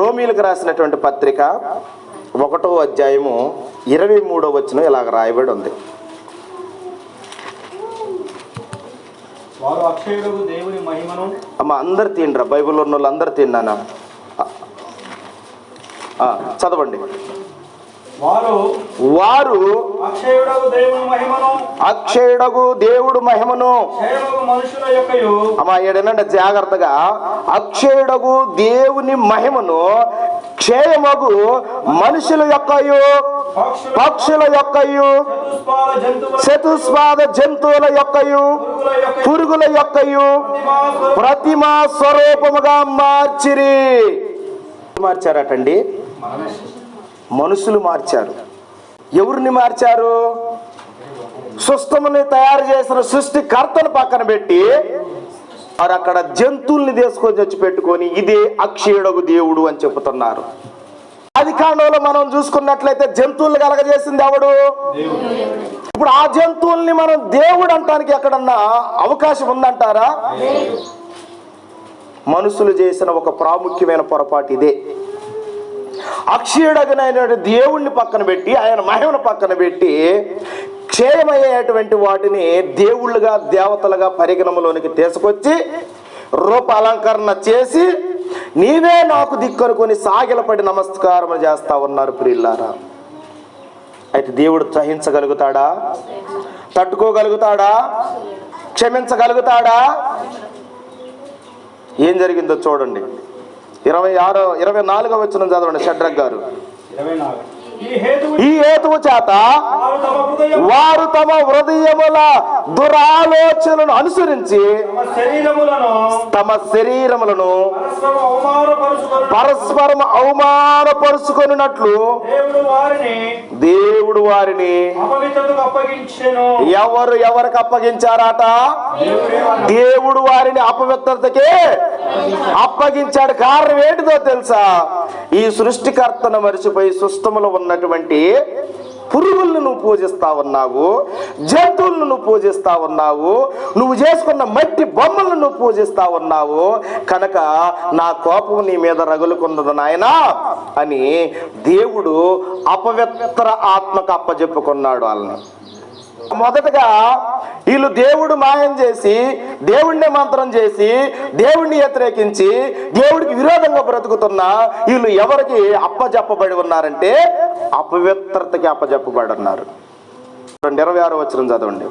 రోమిలకు రాసినటువంటి పత్రిక ఒకటో అధ్యాయము ఇరవై మూడో వచ్చిన ఇలాగ రాయబడి ఉంది. అమ్మ అందరు తిండ్రా బైబిల్లో ఉన్న వాళ్ళు అందరు తిన్నానా? చదవండి. వారు అక్షయుడగు దేవుడు మహిమను. అమ్మా ఏడనంటే జాగ్రత్తగా. అక్షయుడగు దేవుని మహిమను క్షయమగు మనుషుల యొక్కయు పక్షుల యొక్కయు చతుస్పాద జంతువుల పురుగుల యొక్క పురుగుల యొక్కయు ప్రతిమా ప్రతిమా స్వరూపముగా మార్చిరి. మార్చారటండి. మనుషులు మార్చారు. ఎవరిని మార్చారు? సుష్టముని తయారు చేసిన సృష్టికర్తను పక్కన పెట్టి వారు అక్కడ జంతువుల్ని తీసుకొని వచ్చి పెట్టుకొని ఇదే అక్షయుడగు దేవుడు అని చెబుతున్నారు. ఆది కాండంలో మనం చూసుకున్నట్లయితే జంతువులు కలగజేసింది ఎవడు? ఇప్పుడు ఆ జంతువుల్ని మనం దేవుడు అంటానికి ఎక్కడన్నా అవకాశం ఉందంటారా? మనుషులు చేసిన ఒక ప్రాముఖ్యమైన పొరపాటు ఇదే. అక్షయుడగనైన దేవుణ్ణి పక్కన పెట్టి ఆయన మహిమను పక్కన పెట్టి క్షయమయ్యేటువంటి వాటిని దేవుళ్ళుగా దేవతలుగా పరిగణంలోనికి తీసుకొచ్చి రూప అలంకరణ చేసి నీవే నాకు దిక్కనుకొని సాగిలపడి నమస్కారం చేస్తా ఉన్నారు ప్రియులారా. అయితే దేవుడు సహించగలుగుతాడా? తట్టుకోగలుగుతాడా? క్షమించగలుగుతాడా? ఏం జరిగిందో చూడండి. ఇరవై ఆరో ఇరవై నాలుగో వచ్చిన చదవండి షడ్రక్ గారు. ఈ హేతువు చేత వారు తమ హృదయముల దురాలోచనలను అనుసరించి తమ శరీరములను పరస్పరం అవమానపరుచుకొని పరస్పరం అవమానపరుచుకొనున్నట్లు దేవుడు వారిని ఎవరు ఎవరికి అప్పగించారట? దేవుడు వారిని అపవిత్రతకే అప్పగించాడు. కారణం ఏంటిదో తెలుసా? ఈ సృష్టికర్తను మరిచిపోయి సుష్టములో ఉన్నటువంటి పురుగులను నువ్వు పూజిస్తా ఉన్నావు జంతువులను నువ్వు పూజిస్తా ఉన్నావు నువ్వు చేసుకున్న మట్టి బొమ్మలను నువ్వు పూజిస్తా ఉన్నావు కనుక నా కోపం నీ మీద రగులుకున్నది నాయనా అని దేవుడు అపవిత్ర ఆత్మకు అప్పజెప్పుకున్నాడు వాళ్ళని. మొదటగా వీళ్ళు దేవుడు మాయం చేసి దేవుణ్ణి మంత్రం చేసి దేవుణ్ణి వ్యతిరేకించి దేవుడికి విరోధంగా బ్రతుకుతున్న వీళ్ళు ఎవరికి అప్పజెప్పబడి ఉన్నారంటే అపవిత్రతకి అప్పజెప్పబడి ఉన్నారు రెండు ఇరవై ఆరు వచ్చిన చదవండి.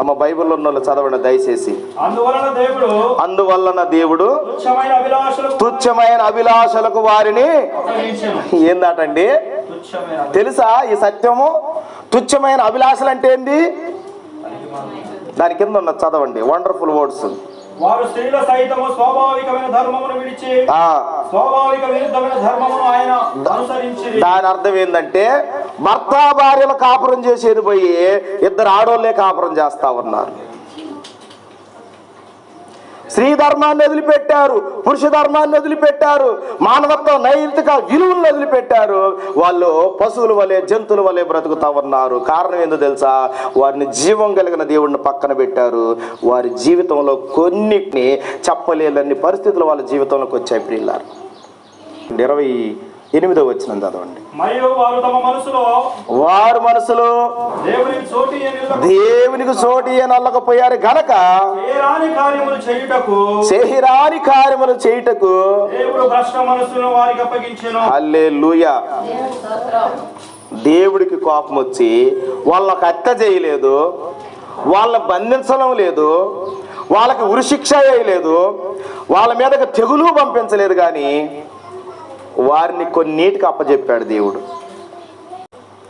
అమ్మ బైబిల్లో ఉన్న వాళ్ళు చదవండి దయచేసి. అందువలన దేవుడు తుచ్చమైన అభిలాషలకు వారిని ఏందటండి తెలుసా ఈ సత్యము? తుచ్చమైన అభిలాషలు అంటే ఏంది దాని కింద ఉన్న చదవండి. వండర్ఫుల్ వర్డ్స్ వారు స్త్రీల సైతము స్వాభావికమైన ధర్మమును విడిచి స్వాభావిక విరుద్ధమైన ధర్మమును ఆయన అనుసరించి దాని అర్థం ఏంటంటే భర్త భార్యలు కాపురం చేసేది పోయి ఇద్దరు ఆడోళ్ళే కాపురం చేస్తా ఉన్నారు. స్త్రీ ధర్మాన్ని వదిలిపెట్టారు పురుష ధర్మాన్ని వదిలిపెట్టారు మానవత్వ నైతిక విలువలను వదిలిపెట్టారు. వాళ్ళు పశువుల వలె జంతువుల వలె బ్రతుకుతా ఉన్నారు. కారణం ఏందో తెలుసా? వారిని జీవం కలిగిన దేవుడిని పక్కన పెట్టారు. వారి జీవితంలో కొన్నిటిని చెప్పలేని పరిస్థితులు వాళ్ళ జీవితంలోకి వచ్చాయి పిల్లలు ఇరవై ఎనిమిదో వచ్చిన చదవండి. వారు మనసులో దేవునికి చోటి నల్లకపోయారు గనక చేయరాని కార్యములు చేయుటకు చేహిరాని కార్యములు చేయుటకు అల్లే దేవుడికి కోపం వచ్చి వాళ్ళకి హత్య చేయలేదు వాళ్ళని బంధించడం లేదు వాళ్ళకి ఉరిశిక్ష వేయలేదు వాళ్ళ మీదకి తెగులు పంపించలేదు కానీ వారిని కొన్నిటికి అప్పజెప్పాడు దేవుడు.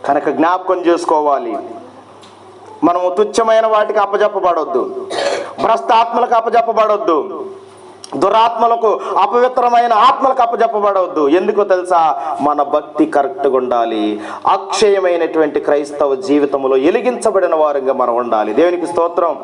కనుక జ్ఞాపకం చేసుకోవాలి. మనము తుచ్చమైన వాటికి అప్పజెప్పబడొద్దు. భ్రష్టాత్మలకు అప్పజెప్పబడొద్దు. దురాత్మలకు అపవిత్రమైన ఆత్మలకు అప్పజెప్పబడవద్దు ఎందుకో తెలుసా? మన భక్తి కరెక్ట్గా ఉండాలి. అక్షయమైనటువంటి క్రైస్తవ జీవితంలో ఎలిగించబడిన వారంగా మనం ఉండాలి. దేవునికి స్తోత్రం.